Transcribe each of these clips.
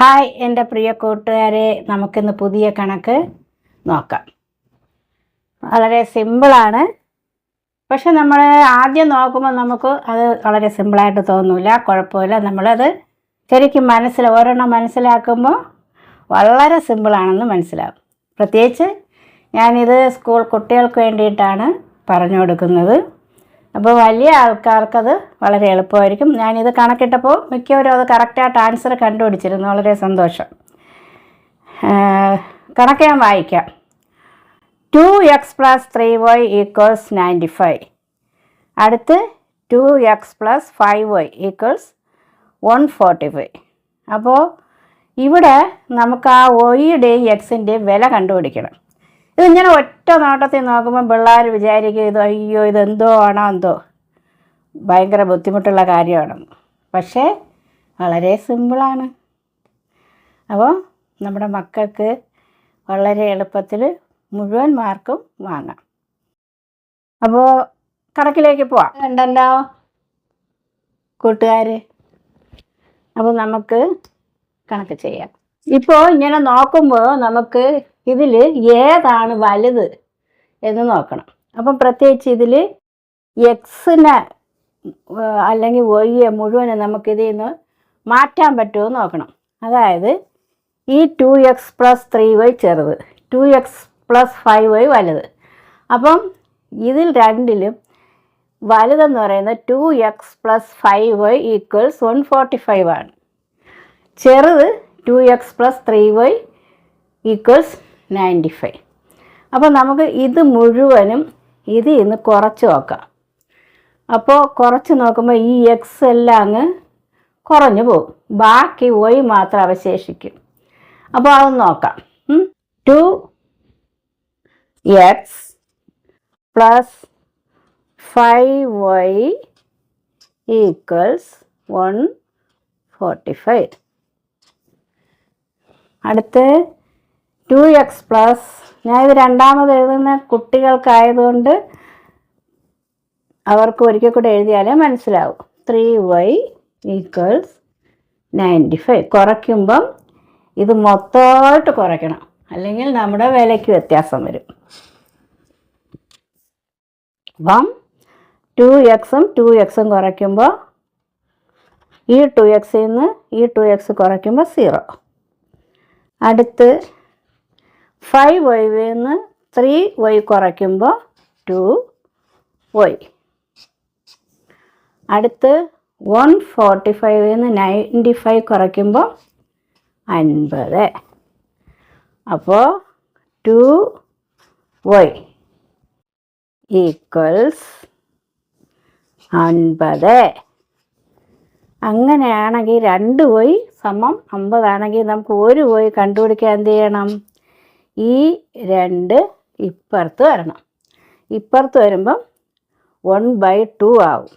Hi എന്റെ പ്രിയ കൂട്ടുകാരെ നമുക്കിന്ന് പുതിയ കണക്ക് നോക്കാം. വളരെ സിമ്പിളാണ്. പക്ഷെ നമ്മൾ ആദ്യം നോക്കുമ്പോൾ നമുക്ക് അത് വളരെ സിമ്പിളായിട്ട് തോന്നില്ല കുഴപ്പമില്ല. നമ്മളത് ശരിക്കും മനസ്സിൽ ഓരോണ്ണം മനസ്സിലാക്കുമ്പോൾ വളരെ സിമ്പിളാണെന്ന് മനസ്സിലാവും. പ്രത്യേകിച്ച് ഞാനിത് സ്കൂൾ കുട്ടികൾക്ക് വേണ്ടിയിട്ടാണ് പറഞ്ഞു കൊടുക്കുന്നത്. അപ്പോൾ വലിയ ആൾക്കാർക്കത് വളരെ എളുപ്പമായിരിക്കും. ഞാനിത് കണക്കിട്ടപ്പോൾ മിക്കവരും അത് കറക്റ്റായിട്ട് ആൻസർ കണ്ടുപിടിച്ചിരുന്നു. വളരെ സന്തോഷം. കണക്ക് ഞാൻ വായിക്കാം. Two x plus three y equals ninety five അടുത്ത് two x plus five y equals one forty five അപ്പോൾ ഇവിടെ നമുക്ക് ആ ഒയുടെയും എക്സിന്റെയും വില കണ്ടുപിടിക്കണം. ഇതിങ്ങനെ ഒറ്റ നോട്ടത്തിൽ നോക്കുമ്പോൾ പിള്ളേർ വിചാരിക്കും ഇത് അയ്യോ ഇതെന്തോ ആണോ എന്തോ. ഭയങ്കര ബുദ്ധിമുട്ടുള്ള കാര്യമാണെന്ന് പക്ഷേ വളരെ സിമ്പിളാണ് അപ്പോൾ നമ്മുടെ മക്കൾക്ക് വളരെ എളുപ്പത്തിൽ മുഴുവൻ മാർക്കും വാങ്ങാം. അപ്പോൾ കണക്കിലേക്ക് പോവാം. ഉണ്ടല്ലോ കൂട്ടുകാർ അപ്പോൾ നമുക്ക് കണക്ക് ചെയ്യാം. ഇപ്പോൾ ഇങ്ങനെ നോക്കുമ്പോൾ നമുക്ക് ഇതിൽ ഏതാണ് വലുത് എന്ന് നോക്കണം. അപ്പം പ്രത്യേകിച്ച് ഇതിൽ എക്സിനെ അല്ലെങ്കിൽ ഒയ്യെ മുഴുവനെ നമുക്കിതിൽ നിന്ന് മാറ്റാൻ പറ്റുമോ നോക്കണം. അതായത് ഈ two x plus three y ചെറുത് two x plus five y വലുത്. അപ്പം ഇതിൽ രണ്ടിലും വലുതെന്ന് പറയുന്നത് two x plus five y equals one forty five ആണ്. ചെറുത് two x plus three y equals ninety five. അപ്പോൾ നമുക്ക് ഇത് മുഴുവനും ഇത് ഇന്ന് കുറച്ച് നോക്കാം. അപ്പോൾ കുറച്ച് നോക്കുമ്പോൾ ഈ എക്സ് എല്ലാം അങ്ങ് കുറഞ്ഞു പോകും. ബാക്കി വൈ മാത്രം അവശേഷിക്കും. അപ്പോൾ അത് നോക്കാം. Two x plus five y equals one forty five അടുത്ത് ടു എക്സ് പ്ലസ് ഞാൻ ഇത് രണ്ടാമത് എഴുതുന്ന കുട്ടികൾക്കായതുകൊണ്ട് അവർക്ക് ഒരിക്കൽ കൂടെ എഴുതിയാലേ മനസ്സിലാവും. Three y equals ninety five കുറയ്ക്കുമ്പം ഇത് മൊത്തമായിട്ട് കുറയ്ക്കണം. അല്ലെങ്കിൽ നമ്മുടെ വിലയ്ക്ക് വ്യത്യാസം വരും. അപ്പം ടു എക്സും ടു എക്സും കുറയ്ക്കുമ്പോൾ ഈ ടു എക്സിൽ നിന്ന് ഈ ടു എക്സ് കുറയ്ക്കുമ്പോൾ സീറോ അടുത്ത് ഫൈവ് വൈവിൽ നിന്ന് ത്രീ വൈ കുറയ്ക്കുമ്പോൾ ടു വൈ അടുത്ത് വൺ ഫോർട്ടി ഫൈവിൽ നിന്ന് നയന്റി ഫൈവ് കുറയ്ക്കുമ്പോൾ അൻപത്. അപ്പോൾ ടു വൈ ഈക്വൽസ് അൻപത്. അങ്ങനെയാണെങ്കിൽ രണ്ട് പോയി സമം അമ്പതാണെങ്കിൽ നമുക്ക് ഒരു പോയി കണ്ടുപിടിക്കാൻ എന്ത് ചെയ്യണം? ഈ രണ്ട് ഇപ്പുറത്ത് വരണം. ഇപ്പുറത്ത് വരുമ്പം വൺ ബൈ ടു ആവും.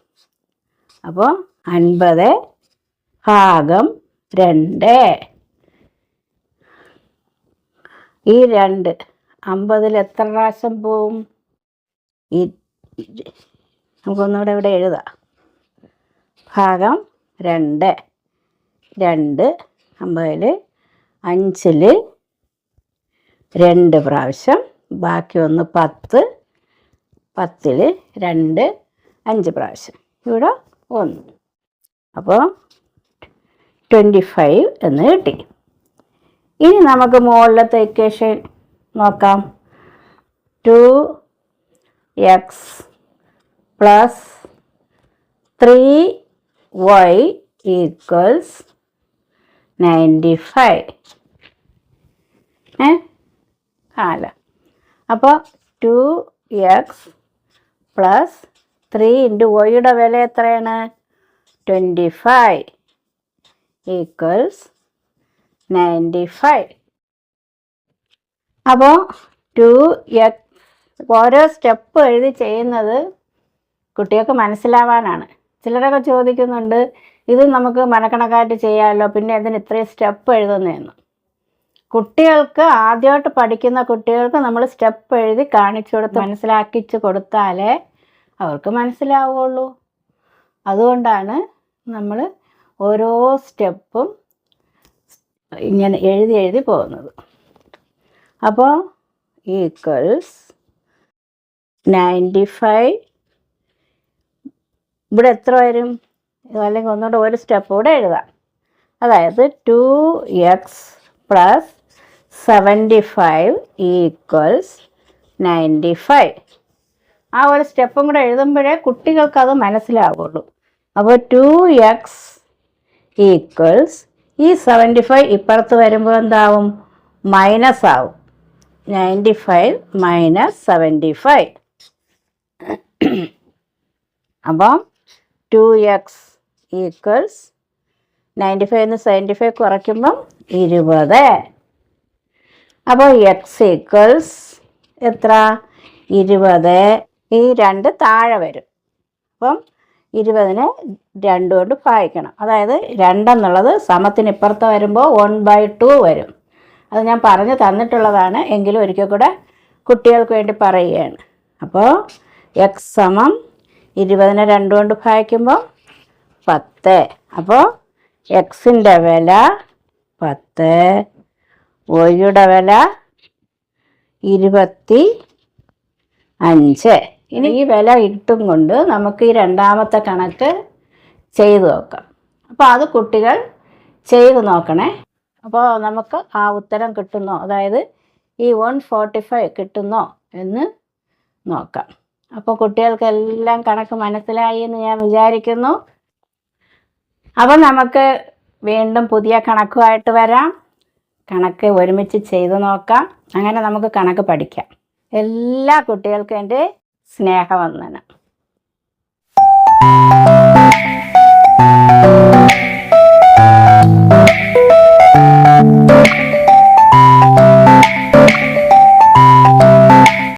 അപ്പോൾ അൻപത് ഭാഗം രണ്ട്. ഈ രണ്ട് അമ്പതിൽ എത്ര പ്രാവശ്യം പോവും? ഈ നമുക്കൊന്നുകൂടെ ഇവിടെ എഴുതാം. ഭാഗം രണ്ട്. രണ്ട് അമ്പതിൽ അഞ്ചിൽ രണ്ട് പ്രാവശ്യം ബാക്കി ഒന്ന് പത്ത് പത്തിൽ രണ്ട് അഞ്ച് പ്രാവശ്യം. ഇവിടെ ഒന്ന്. അപ്പോൾ ട്വന്റി ഫൈവ് എന്ന് കിട്ടി. ഇനി നമുക്ക് മുകളിലത്തെ ഇക്വേഷൻ നോക്കാം. Two x plus three y equals ninety five ഏ? അല്ല അപ്പോൾ two x plus three into വൈയുടെ വില എത്രയാണ്? Twenty five equals ninety five. അപ്പോൾ ടു എക്സ് ഓരോ സ്റ്റെപ്പ് എഴുതി ചെയ്യുന്നത് കുട്ടികൾക്ക് മനസ്സിലാവാനാണ്. ചിലരൊക്കെ ചോദിക്കുന്നുണ്ട് ഇത് നമുക്ക് മനക്കണക്കായിട്ട് ചെയ്യാമല്ലോ പിന്നെ അതിന് ഇത്രയും സ്റ്റെപ്പ് എഴുതുന്നതെന്ന് കുട്ടികൾക്ക് ആദ്യമായിട്ട് പഠിക്കുന്ന കുട്ടികൾക്ക് നമ്മൾ സ്റ്റെപ്പ് എഴുതി കാണിച്ചു കൊടുത്ത് മനസ്സിലാക്കിച്ച് കൊടുത്താലേ അവർക്ക് മനസ്സിലാവുള്ളൂ അതുകൊണ്ടാണ് നമ്മൾ ഓരോ സ്റ്റെപ്പും ഇങ്ങനെ എഴുതി എഴുതി പോകുന്നത്. അപ്പോൾ ഈക്വൽസ് നയന്റി ഫൈവ് ഇവിടെ എത്ര വരും? അല്ലെങ്കിൽ ഒന്നുകൂടെ ഒരു സ്റ്റെപ്പ് കൂടെ എഴുതാം. അതായത് two x plus seventy five equals ninety five ആ ഒരു സ്റ്റെപ്പും കൂടെ എഴുതുമ്പോഴേ കുട്ടികൾക്ക് അത് മനസ്സിലാവുള്ളൂ. അപ്പോൾ ടു എക്സ് ഈക്വൽസ് ഈ സെവന്റി ഫൈവ് ഇപ്പുറത്ത് വരുമ്പോൾ എന്താവും? മൈനസ് ആവും. Ninety five minus seventy five അപ്പം two x equals ninety five നിന്ന് സെവന്റി ഫൈവ് കുറയ്ക്കുമ്പം ഇരുപത്. അപ്പോൾ എക്സ് ഈക്വൽസ് എത്ര? ഇരുപത്. ഈ രണ്ട് താഴെ വരും. അപ്പം ഇരുപതിനെ രണ്ട് കൊണ്ട് ഭാഗിക്കണം. അതായത് രണ്ടെന്നുള്ളത് സമത്തിന് ഇപ്പുറത്ത് വരുമ്പോൾ വൺ ബൈ ടു വരും. അത് ഞാൻ പറഞ്ഞു തന്നിട്ടുള്ളതാണ്. എങ്കിലും ഒരിക്കൽ കൂടെ കുട്ടികൾക്ക് വേണ്ടി പറയുകയാണ്. അപ്പോൾ എക്സ് സമം ഇരുപതിനെ രണ്ട് കൊണ്ട് ഭാഗിക്കുമ്പോൾ പത്ത്. അപ്പോൾ എക്സിന്റെ വില പത്ത്. ഒയുടെ വില ഇരുപത്തി അഞ്ച്. ഇനി ഈ വില ഇട്ടും കൊണ്ട് നമുക്ക് ഈ രണ്ടാമത്തെ കണക്ക് ചെയ്തു നോക്കാം. അപ്പോൾ അത് കുട്ടികൾ ചെയ്ത് നോക്കണേ. അപ്പോൾ നമുക്ക് ആ ഉത്തരം കിട്ടുന്നോ? അതായത് ഈ വൺ ഫോർട്ടി ഫൈവ് കിട്ടുന്നോ എന്ന് നോക്കാം. അപ്പോൾ കുട്ടികൾക്കെല്ലാം കണക്ക് മനസ്സിലായി എന്ന് ഞാൻ വിചാരിക്കുന്നു. അപ്പോൾ നമുക്ക് വീണ്ടും പുതിയ കണക്കുമായിട്ട് വരാം. കണക്ക് ഒരുമിച്ച് ചെയ്തു നോക്കാം. അങ്ങനെ നമുക്ക് കണക്ക് പഠിക്കാം. എല്ലാ കുട്ടികൾക്കും എന്റെ സ്നേഹവന്ദനം.